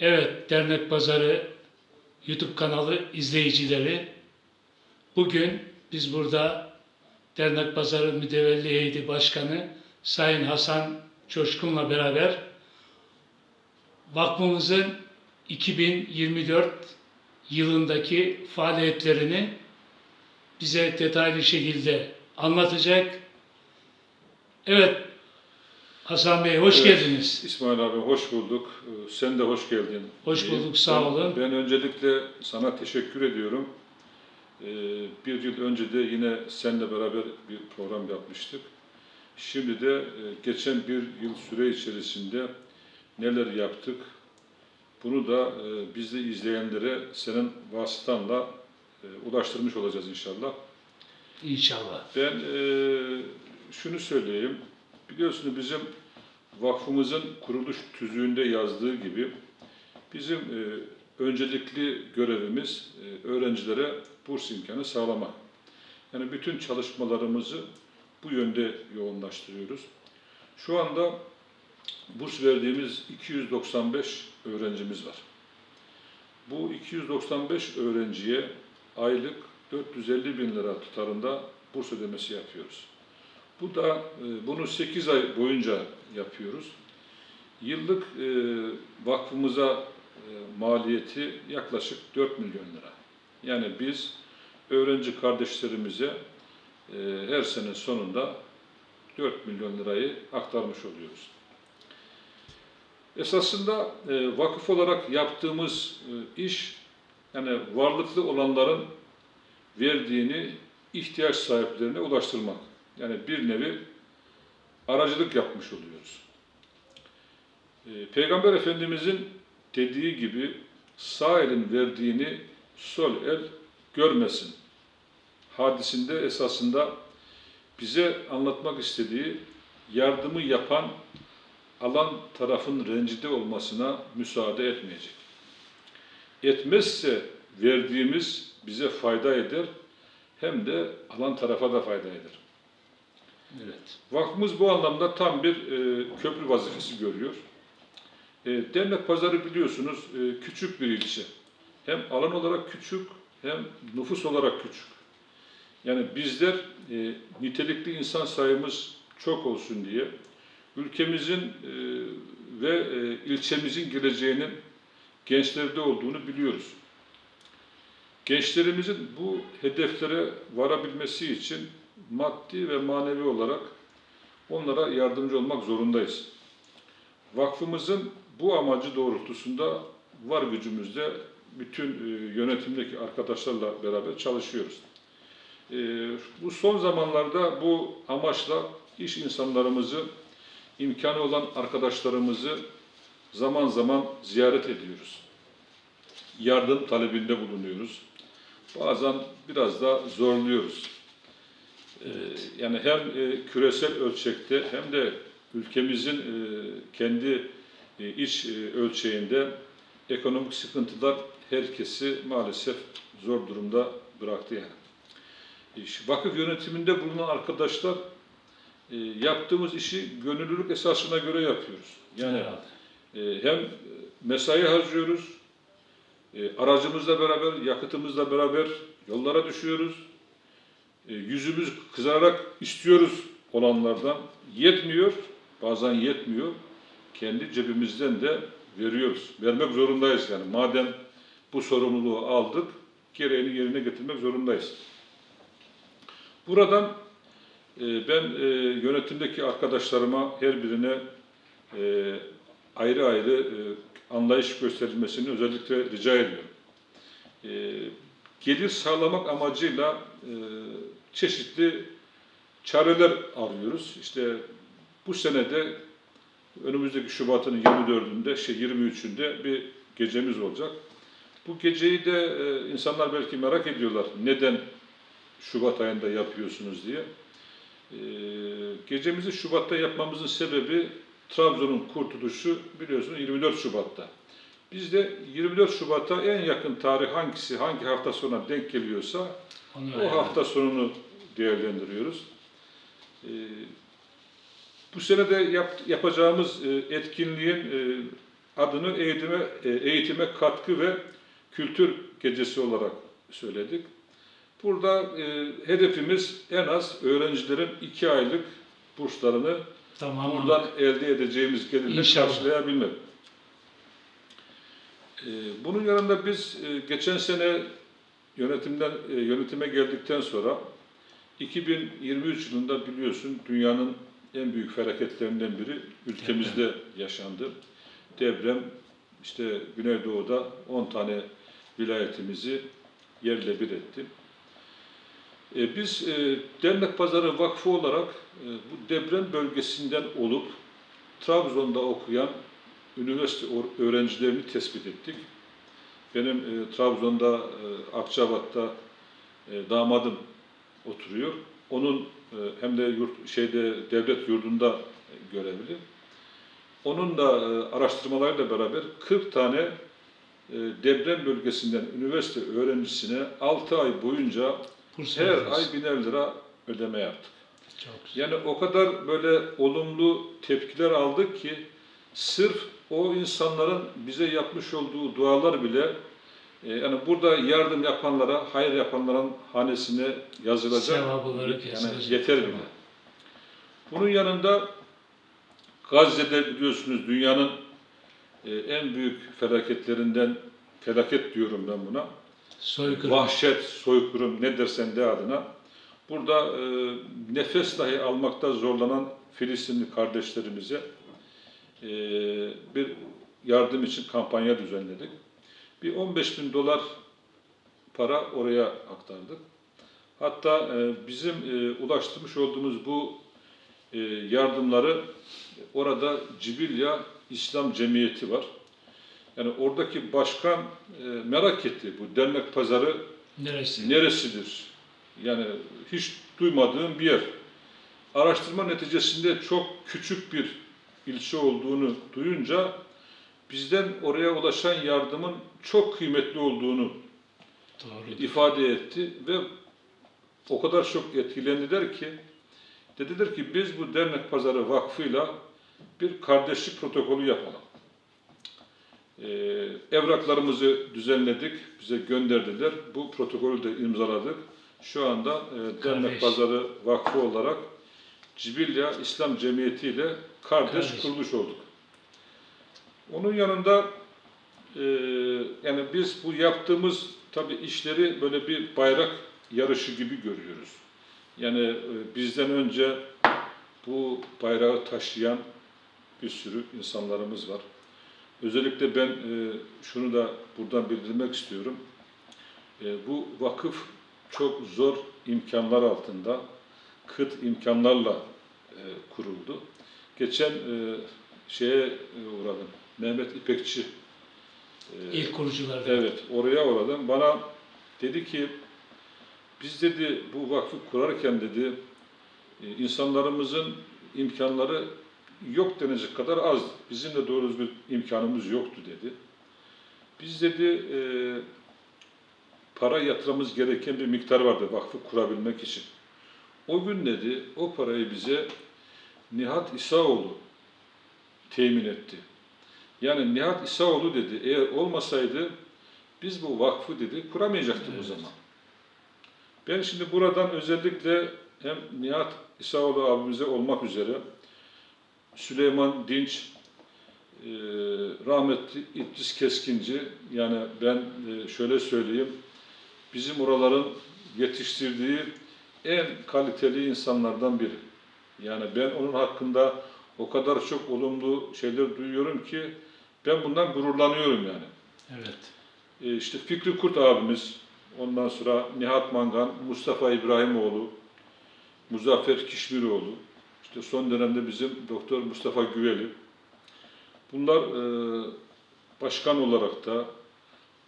Evet, Dernek Pazarı YouTube kanalı izleyicileri. Bugün biz burada Dernek Pazarı Mütevelli Heyeti Başkanı Sayın Hasan Coşkun'la beraber vakfımızın 2024 yılındaki faaliyetlerini bize detaylı şekilde anlatacak. Evet, Hasan Bey hoş Evet, geldiniz. İsmail abi hoş bulduk. Ee, Sen de hoş geldin. Hoş diyeyim. bulduk, sağ olun. Ben öncelikle sana teşekkür ediyorum. Ee, Bir yıl önce de yine seninle beraber bir program yapmıştık. Şimdi de e, geçen bir yıl süre içerisinde neler yaptık? Bunu da e, biz de izleyenlere senin vasıtanla e, ulaştırmış olacağız inşallah. İnşallah. Ben şunu söyleyeyim. Biliyorsunuz bizim vakfımızın kuruluş tüzüğünde yazdığı gibi bizim e, öncelikli görevimiz e, öğrencilere burs imkanı sağlamak. Yani bütün çalışmalarımızı bu yönde yoğunlaştırıyoruz. Şu anda burs verdiğimiz 295 öğrencimiz var. Bu 295 öğrenciye aylık 450 bin lira tutarında burs ödemesi yapıyoruz. Bu da e, bunu 8 ay boyunca yapıyoruz. Yıllık e, vakfımıza e, maliyeti yaklaşık 4 milyon lira. Yani biz öğrenci kardeşlerimize her sene sonunda 4 milyon lirayı aktarmış oluyoruz. Esasında vakıf olarak yaptığımız iş yani varlıklı olanların verdiğini ihtiyaç sahiplerine ulaştırmak. Yani bir nevi aracılık yapmış oluyoruz. E, Peygamber Efendimizin dediği gibi sağ elin verdiğini sol el görmesin. Hadisinde esasında bize anlatmak istediği yardımı yapan alan tarafın rencide olmasına müsaade etmeyecek. Etmezse verdiğimiz bize fayda eder hem de alan tarafa da fayda eder. Evet. Vakfımız bu anlamda tam bir e, köprü vazifesi görüyor. E, Dernek Pazarı biliyorsunuz e, küçük bir ilçe. Hem alan olarak küçük hem nüfus olarak küçük. Yani bizler e, nitelikli insan sayımız çok olsun diye ülkemizin e, ve e, ilçemizin geleceğinin gençlerde olduğunu biliyoruz. Gençlerimizin bu hedeflere varabilmesi için maddi ve manevi olarak onlara yardımcı olmak zorundayız. Vakfımızın bu amacı doğrultusunda var gücümüzle bütün e, yönetimdeki arkadaşlarla beraber çalışıyoruz. E, bu son zamanlarda bu amaçla iş insanlarımızı, imkanı olan arkadaşlarımızı zaman zaman ziyaret ediyoruz. Yardım talebinde bulunuyoruz. Bazen biraz da zorluyoruz. Ee, yani hem e, küresel ölçekte hem de ülkemizin e, kendi e, iç ölçeğinde ekonomik sıkıntılar herkesi maalesef zor durumda bıraktı yani. Vakıf yönetiminde bulunan arkadaşlar yaptığımız işi gönüllülük esasına göre yapıyoruz. Yani Herhalde. e, hem mesai harcıyoruz, aracımızla beraber, yakıtımızla beraber yollara düşüyoruz. E, yüzümüz kızararak istiyoruz olanlardan. Yetmiyor, bazen yetmiyor. Kendi cebimizden de veriyoruz. Vermek zorundayız yani. Madem bu sorumluluğu aldık, gereğini yerine getirmek zorundayız. Buradan e, ben e, yönetimdeki arkadaşlarıma her birine ayrı ayrı anlayış gösterilmesini özellikle rica ediyorum. Gelir sağlamak amacıyla e, çeşitli çareler arıyoruz. İşte bu senede önümüzdeki Şubat'ın 24'ünde, şey 23'ünde bir gecemiz olacak. Bu geceyi de e, insanlar belki merak ediyorlar. Neden Şubat ayında yapıyorsunuz diye. E, gecemizi Şubat'ta yapmamızın sebebi Trabzon'un kurtuluşu biliyorsunuz 24 Şubat'ta. Biz de 24 Şubat'a en yakın tarih hangisi, hangi hafta sonuna denk geliyorsa Onu o hafta sonunu değerlendiriyoruz. Ee, bu sene de yap- yapacağımız e, etkinliğin e, adını eğitime, e, eğitime katkı ve kültür gecesi olarak söyledik. Burada e, hedefimiz en az öğrencilerin iki aylık burslarını Tamam. buradan elde edeceğimiz gelirle karşılayabilmek. E, bunun yanında biz e, geçen sene yönetimden e, yönetime geldikten sonra 2023 yılında biliyorsun dünyanın en büyük felaketlerinden biri ülkemizde yaşandı. Deprem işte Güneydoğu'da 10 tane vilayetimizi yerle bir etti. E, biz Dernek Pazarı Vakfı olarak bu deprem bölgesinden olup Trabzon'da okuyan üniversite öğrencilerini tespit ettik. Benim e, Trabzon'da, e, Akçabat'ta e, damadım oturuyor. Onun e, hem de yurt şeyde devlet yurdunda e, görevli. Onun da e, araştırmalarıyla beraber 40 tane e, deprem bölgesinden üniversite öğrencisine 6 ay boyunca Kurs her ay biner lira ödeme yaptık. Çok güzel. Yani o kadar böyle olumlu tepkiler aldık ki sırf o insanların bize yapmış olduğu dualar bile e, yani burada yardım yapanlara, hayır yapanların hanesine yazılacak. Yani yeter bile. Tamam. Bunun yanında Gazze'de biliyorsunuz dünyanın e, en büyük felaketlerinden felaket diyorum ben buna. Soykırım. Vahşet, soykırım ne dersen de adına. Burada e, nefes dahi almakta zorlanan Filistinli kardeşlerimize e, bir yardım için kampanya düzenledik. Bir 15 bin dolar para oraya aktardık. Hatta e, bizim e, ulaştırmış olduğumuz bu e, yardımları orada Cibilya İslam Cemiyeti var. Yani oradaki başkan e, merak etti bu dernek pazarı Neresi? neresidir? Yani hiç duymadığım bir yer. Araştırma neticesinde çok küçük bir ilçe olduğunu duyunca bizden oraya ulaşan yardımın çok kıymetli olduğunu Doğru. ifade etti ve o kadar çok etkilendiler ki dediler ki biz bu dernek pazarı vakfıyla bir kardeşlik protokolü yapalım. Ee, evraklarımızı düzenledik, bize gönderdiler. Bu protokolü de imzaladık. Şu anda e, dernek pazarı vakfı olarak Cibilya İslam Cemiyeti ile kardeş Kardeş. kuruluş olduk. Onun yanında e, yani biz bu yaptığımız tabii işleri böyle bir bayrak yarışı gibi görüyoruz. Yani e, bizden önce bu bayrağı taşıyan bir sürü insanlarımız var. Özellikle ben e, şunu da buradan bildirmek istiyorum. E, bu vakıf çok zor imkanlar altında, kıt imkanlarla e, kuruldu. Geçen e, şeye e, uğradım. Mehmet İpekçi e, İlk kuruculardan. Evet, oraya uğradım. Bana dedi ki, biz dedi bu vakfı kurarken dedi, e, insanlarımızın imkanları yok denecek kadar az. Bizim de doğru düzgün imkanımız yoktu dedi. Biz dedi e, para yatırmamız gereken bir miktar vardı vakfı kurabilmek için. O gün dedi o parayı bize Nihat İsaoğlu temin etti. Yani Nihat İsaoğlu dedi eğer olmasaydı biz bu vakfı dedi kuramayacaktık o Evet. zaman. Ben şimdi buradan özellikle hem Nihat İsaoğlu abimize olmak üzere Süleyman Dinç, e, rahmetli İdris Keskinci yani ben e, şöyle söyleyeyim bizim oraların yetiştirdiği en kaliteli insanlardan biri. Yani ben onun hakkında o kadar çok olumlu şeyler duyuyorum ki ben bundan gururlanıyorum yani. Evet. E, işte Fikri Kurt abimiz, ondan sonra Nihat Mangan, Mustafa İbrahimoğlu, Muzaffer Kişmiroğlu, işte son dönemde bizim Doktor Mustafa Güveli. Bunlar e, başkan olarak da,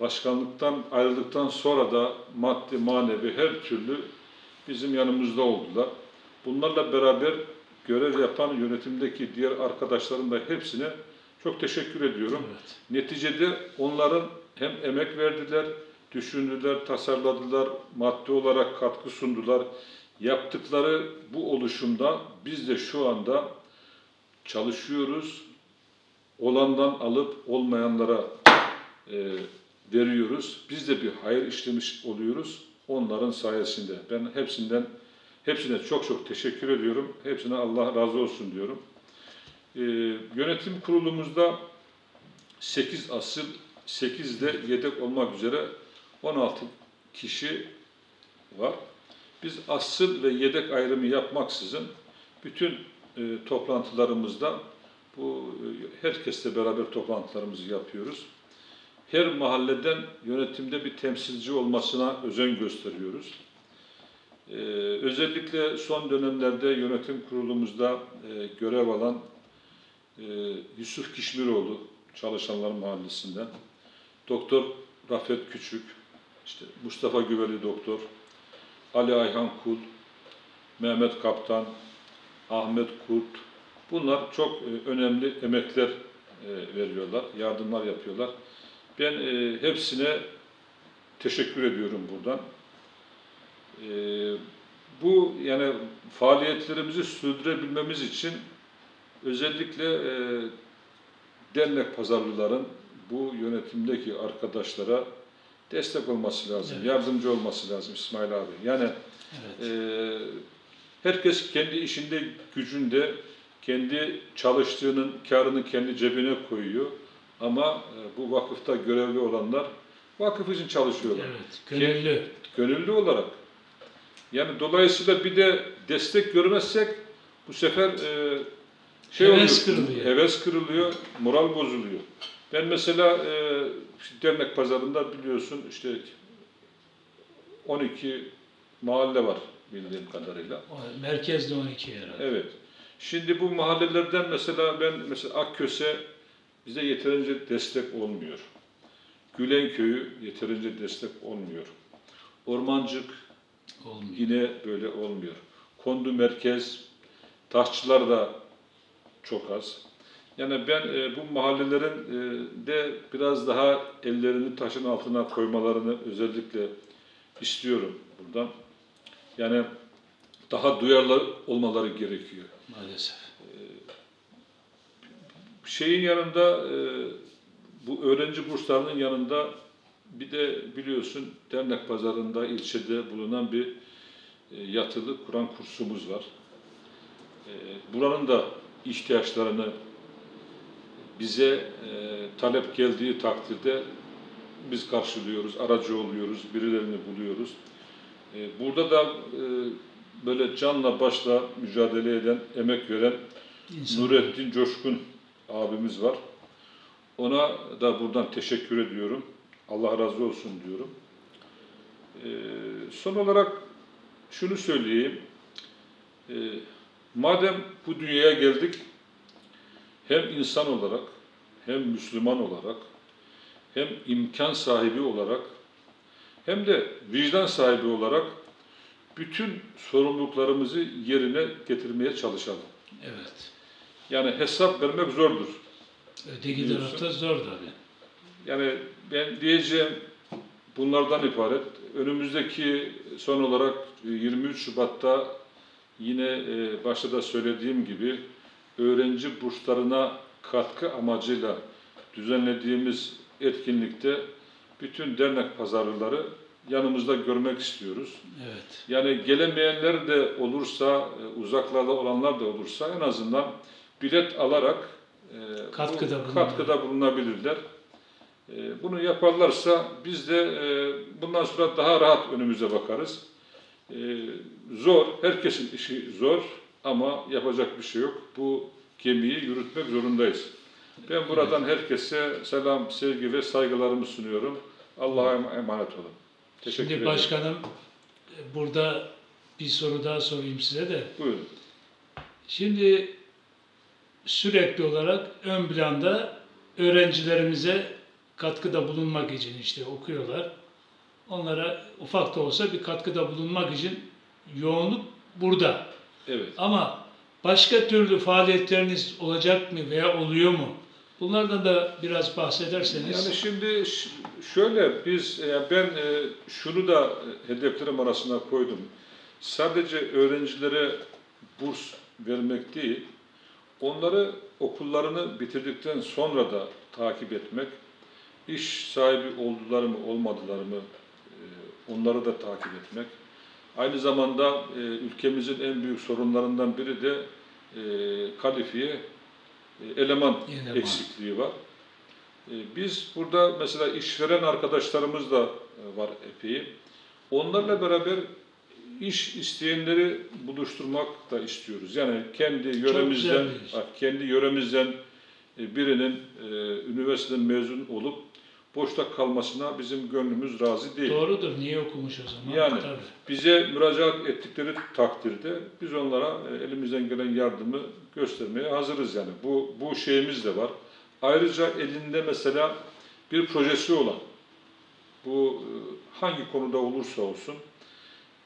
başkanlıktan ayrıldıktan sonra da maddi, manevi her türlü bizim yanımızda oldular. Bunlarla beraber görev yapan yönetimdeki diğer arkadaşların da hepsine çok teşekkür ediyorum. Evet. Neticede onların hem emek verdiler, düşündüler, tasarladılar, maddi olarak katkı sundular. Yaptıkları bu oluşumda biz de şu anda çalışıyoruz. olandan alıp olmayanlara e, veriyoruz. Biz de bir hayır işlemiş oluyoruz onların sayesinde. Ben hepsinden hepsine çok çok teşekkür ediyorum. Hepsine Allah razı olsun diyorum. E, yönetim kurulumuzda 8 asıl, 8 de yedek olmak üzere 16 kişi var. Biz asıl ve yedek ayrımı yapmaksızın bütün e, toplantılarımızda bu e, herkesle beraber toplantılarımızı yapıyoruz. Her mahalleden yönetimde bir temsilci olmasına özen gösteriyoruz. Ee, özellikle son dönemlerde yönetim kurulumuzda e, görev alan e, Yusuf Kişmiroğlu Çalışanlar Mahallesi'nden, Doktor Rafet Küçük, işte Mustafa Güveli Doktor, Ali Ayhan Kul, Mehmet Kaptan, Ahmet Kurt, bunlar çok e, önemli emekler e, veriyorlar, yardımlar yapıyorlar. Ben e, hepsine teşekkür ediyorum buradan. E, bu yani faaliyetlerimizi sürdürebilmemiz için özellikle e, dernek pazarlıların bu yönetimdeki arkadaşlara destek olması lazım, Evet. yardımcı olması lazım İsmail abi. Yani Evet. ee, herkes kendi işinde, gücünde, kendi çalıştığının karını kendi cebine koyuyor. Ama e, bu vakıfta görevli olanlar vakıf için çalışıyorlar. Evet. Gönüllü. Gönüllü olarak. Yani dolayısıyla bir de destek görmezsek bu sefer e, şey Heves oluyor, kırılıyor. heves kırılıyor, moral bozuluyor. Ben mesela e, dernek pazarında biliyorsun işte 12 mahalle var bildiğim kadarıyla. Merkezde 12 herhalde. Evet. Şimdi bu mahallelerden mesela ben mesela Akköse bize yeterince destek olmuyor. Gülen köyü yeterince destek olmuyor. Ormancık Olmuyor. yine böyle olmuyor. Kondu merkez, taşçılar da çok az. Yani ben e, bu mahallelerin e, de biraz daha ellerini taşın altına koymalarını özellikle istiyorum buradan. Yani daha duyarlı olmaları gerekiyor. Maalesef. Şeyin yanında e, bu öğrenci burslarının yanında bir de biliyorsun dernek pazarında ilçede bulunan bir e, yatılı Kur'an kursumuz var. E, buranın da ihtiyaçlarını bize e, talep geldiği takdirde biz karşılıyoruz, aracı oluyoruz, birilerini buluyoruz. E, burada da e, böyle canla başla mücadele eden, emek veren İnsan. Nurettin Coşkun abimiz var. Ona da buradan teşekkür ediyorum. Allah razı olsun diyorum. Ee, son olarak şunu söyleyeyim. Ee, madem bu dünyaya geldik, hem insan olarak, hem Müslüman olarak, hem imkan sahibi olarak, hem de vicdan sahibi olarak bütün sorumluluklarımızı yerine getirmeye çalışalım. Evet. Yani hesap vermek zordur. Öteki Biliyorsun. tarafta zor tabii. Yani ben diyeceğim bunlardan ibaret. Önümüzdeki son olarak 23 Şubat'ta yine e, başta da söylediğim gibi öğrenci burslarına katkı amacıyla düzenlediğimiz etkinlikte bütün dernek pazarlıları yanımızda görmek istiyoruz. Evet. Yani gelemeyenler de olursa, e, uzaklarda olanlar da olursa en azından bilet alarak e, bu Katkıda bulunabilir. katkıda bulunabilirler. E, Bunu yaparlarsa biz de e, bundan sonra daha rahat önümüze bakarız. E, Zor, herkesin işi zor ama yapacak bir şey yok. Bu gemiyi yürütmek zorundayız. Ben buradan herkese selam, sevgi ve saygılarımı sunuyorum. Allah'a emanet olun. Teşekkür Şimdi ederim. başkanım e, burada bir soru daha sorayım size de. Buyurun. Şimdi sürekli olarak ön planda öğrencilerimize katkıda bulunmak için işte okuyorlar. Onlara ufak da olsa bir katkıda bulunmak için yoğunluk burada. Evet. Ama başka türlü faaliyetleriniz olacak mı veya oluyor mu? Bunlardan da biraz bahsederseniz. Yani şimdi şöyle biz e, ben e, şunu da e, hedeflerim arasına koydum. Sadece öğrencilere burs vermek değil, onları okullarını bitirdikten sonra da takip etmek, iş sahibi oldular mı olmadılar mı e, onları da takip etmek. Aynı zamanda e, ülkemizin en büyük sorunlarından biri de e, kalifiye eleman, Eleman. eksikliği var. Biz burada mesela işveren arkadaşlarımız da var epey. Onlarla beraber iş isteyenleri buluşturmak da istiyoruz. Yani kendi yöremizden, kendi yöremizden e, birinin e, üniversiteden mezun olup boşta kalmasına bizim gönlümüz razı değil. Doğrudur. Niye okumuş o zaman? Yani Tabii. bize müracaat ettikleri takdirde biz onlara e, elimizden gelen yardımı göstermeye hazırız yani. Bu bu şeyimiz de var. Ayrıca elinde mesela bir projesi olan bu e, hangi konuda olursa olsun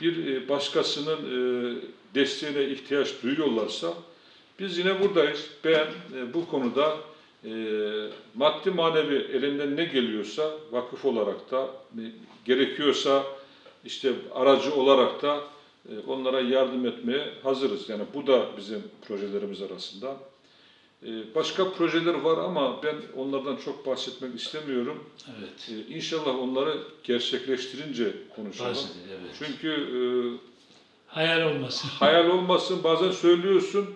bir e, başkasının e, desteğine ihtiyaç duyuyorlarsa biz yine buradayız. Ben e, bu konuda maddi manevi elinden ne geliyorsa vakıf olarak da gerekiyorsa işte aracı olarak da onlara yardım etmeye hazırız. Yani bu da bizim projelerimiz arasında. E, Başka projeler var ama ben onlardan çok bahsetmek istemiyorum. Evet. E, İnşallah onları gerçekleştirince konuşalım. Bahsedin, evet. Çünkü e, Hayal olmasın. hayal olmasın bazen söylüyorsun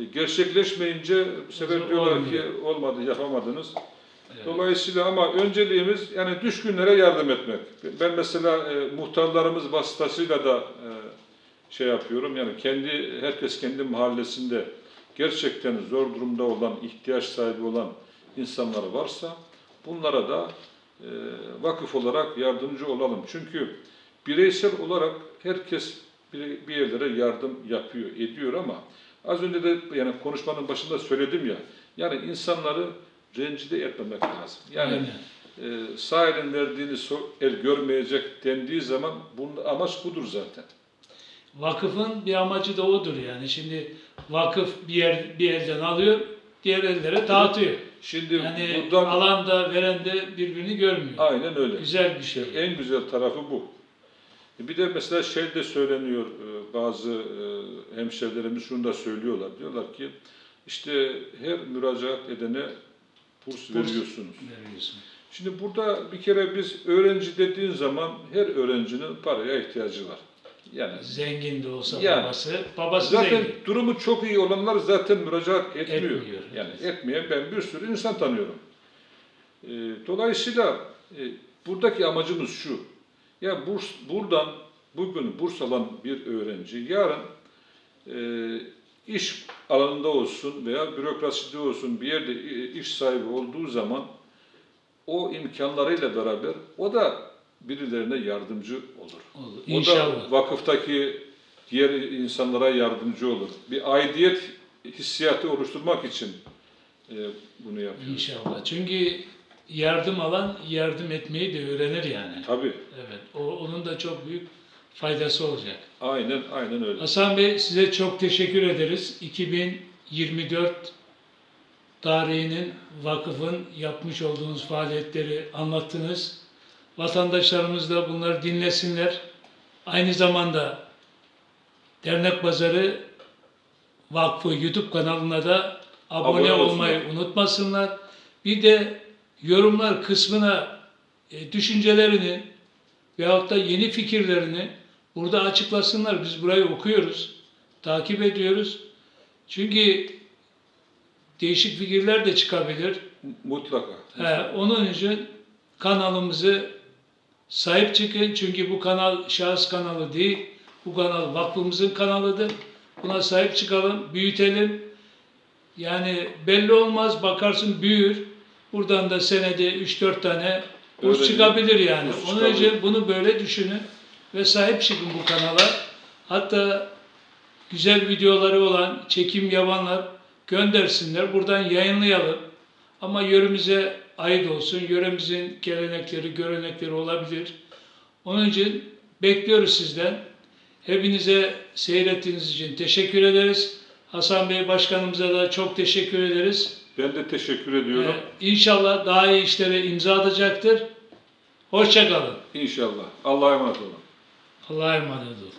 e, gerçekleşmeyince bu sefer diyorlar ki olmuyor. olmadı yapamadınız. Evet. Dolayısıyla ama önceliğimiz yani düşkünlere yardım etmek. Ben mesela e, muhtarlarımız vasıtasıyla da e, şey yapıyorum yani kendi herkes kendi mahallesinde gerçekten zor durumda olan, ihtiyaç sahibi olan insanlar varsa bunlara da e, vakıf olarak yardımcı olalım. Çünkü bireysel olarak herkes bir, bir yerlere yardım yapıyor, ediyor ama az önce de yani konuşmanın başında söyledim ya yani insanları rencide etmemek lazım. Yani Aynen. e, sağ elin verdiğini el görmeyecek dendiği zaman bunun amaç budur zaten. Vakıfın bir amacı da odur yani. Şimdi vakıf bir yer bir elden alıyor, diğer ellere dağıtıyor. Şimdi Yani buradan alan da veren de birbirini görmüyor. aynen öyle. Güzel bir şey. En güzel tarafı bu. E Bir de mesela şey de söyleniyor e, bazı e, hemşerilerimiz şunu da söylüyorlar. Diyorlar ki işte her müracaat edene burs, veriyorsunuz. Veriyorsun. Şimdi burada bir kere biz öğrenci dediğin zaman her öğrencinin paraya ihtiyacı var. Yani Zengin de olsa Yani. babası, babası zaten zengin. durumu çok iyi olanlar zaten müracaat etmiyor. Etmiyor, Yani etmeyen ben bir sürü insan tanıyorum. E, dolayısıyla e, buradaki amacımız şu. Ya burs buradan bugün burs alan bir öğrenci yarın e, iş alanında olsun veya bürokraside olsun bir yerde e, iş sahibi olduğu zaman o imkanlarıyla beraber o da birilerine yardımcı olur. Olur. O İnşallah. da vakıftaki diğer insanlara yardımcı olur. Bir aidiyet hissiyatı oluşturmak için e, bunu yapıyoruz. İnşallah. Çünkü yardım alan yardım etmeyi de öğrenir yani. Tabii. Evet. O, onun da çok büyük faydası olacak. Aynen aynen öyle. Hasan Bey size çok teşekkür ederiz. 2024 tarihinin vakıfın yapmış olduğunuz faaliyetleri anlattınız. Vatandaşlarımız da bunları dinlesinler. Aynı zamanda Dernek Pazarı Vakfı YouTube kanalına da abone, Abone olmayı unutmasınlar. Bir de yorumlar kısmına e, düşüncelerini veyahut da yeni fikirlerini burada açıklasınlar. Biz burayı okuyoruz, takip ediyoruz. Çünkü değişik fikirler de çıkabilir. Mutlaka. He, onun için kanalımızı sahip çıkın. Çünkü bu kanal şahıs kanalı değil. Bu kanal vakfımızın kanalıdır. Buna sahip çıkalım, büyütelim. Yani belli olmaz bakarsın büyür. Buradan da senede 3-4 tane Öyle çıkabilir yani. burs Onun çıkabilir. için bunu böyle düşünün ve sahip çıkın bu kanala. Hatta güzel videoları olan çekim yapanlar göndersinler. Buradan yayınlayalım. Ama yöremize ait olsun. Yöremizin gelenekleri, görenekleri olabilir. Onun için bekliyoruz sizden. Hepinize seyrettiğiniz için teşekkür ederiz. Hasan Bey Başkanımıza da çok teşekkür ederiz. Ben de teşekkür ediyorum. Ee, inşallah daha iyi işlere imza atacaktır. Hoşçakalın. İnşallah. Allah'a emanet olun. Allah'a emanet olun.